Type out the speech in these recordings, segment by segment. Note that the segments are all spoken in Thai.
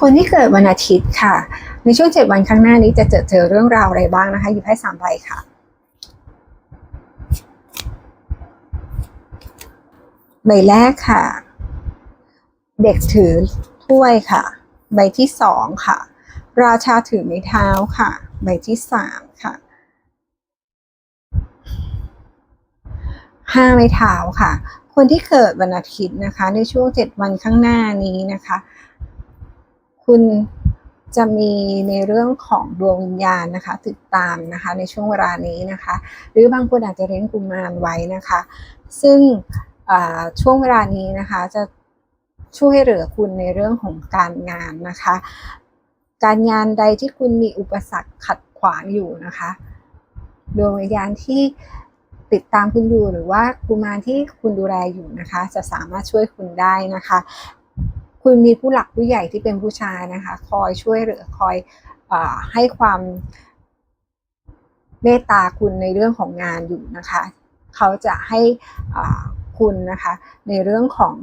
คนที่เกิดวันอาทิตย์ค่ะ ในช่วงเจ็ดวันข้างหน้านี้จะเจอเจอเรื่องราวอะไรบ้างนะคะหยิบให้สามใบค่ะใบแรกค่ะ เด็กถือถ้วยค่ะ ใบที่สองค่ะ ราชาถือไม้เท้าค่ะ ใบที่สามค่ะห้าไม้เท้าค่ะ คนที่เกิดวันอาทิตย์นะคะ ในช่วงเจ็ดวันข้างหน้านี้นะคะ คุณจะมีในเรื่องของดวงวิญญาณนะคะติดตามนะคะในช่วงเวลานี้นะคะ หรือบางคนอาจจะเลี้ยงกุมารไว้นะคะ ซึ่งช่วงเวลานี้นะคะจะช่วยเหลือคุณในเรื่องของการงานนะคะ การงานใดที่คุณมีอุปสรรคขัดขวางอยู่นะคะดวงวิญญาณที่ติดตามคุณอยู่หรือว่ากุมารที่คุณดูแลอยู่นะคะ จะสามารถช่วยคุณได้นะคะ คุณมีผู้หลักผู้ใหญ่ที่เป็นผู้ชายนะคะ คอยช่วยเหลือคอยอให้ความเมตตาคุณในเรื่องของงานอยู่นะคะ เขาจะให้คุณนะคะในเรื่องของ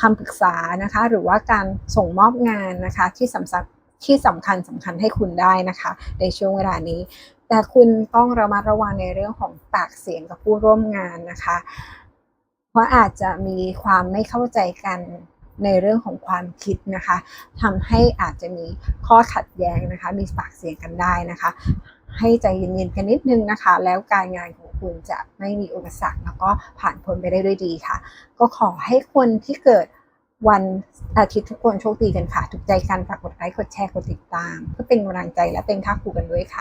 คำปรึกษานะคะ หรือว่าการส่งมอบงานนะคะ ที่สำคัญที่สำคัญสำคัญให้คุณได้นะคะ ในช่วงเวลานี้ แต่คุณต้องระมัดระวังในเรื่องของปากเสียงกับผู้ร่วมงานนะคะ เพราะอาจจะมีความไม่เข้าใจกัน ในเรื่องของความคิดนะคะทำให้อาจจะมีข้อขัดแย้งนะคะ มีปากเสียงกันได้นะคะ ให้ใจเย็นๆกันนิดนึงนะคะ แล้วการงานของคุณจะไม่มีอุปสรรคแล้วก็ผ่านพ้นไปได้ด้วยดีค่ะ ก็ขอให้คนที่เกิดวันอาทิตย์ทุกคนโชคดีกันค่ะ ถูกใจกันฝากกดไลค์กดแชร์กดติดตามเพื่อเป็นกำลังใจและเป็นค่าครูกันด้วยค่ะ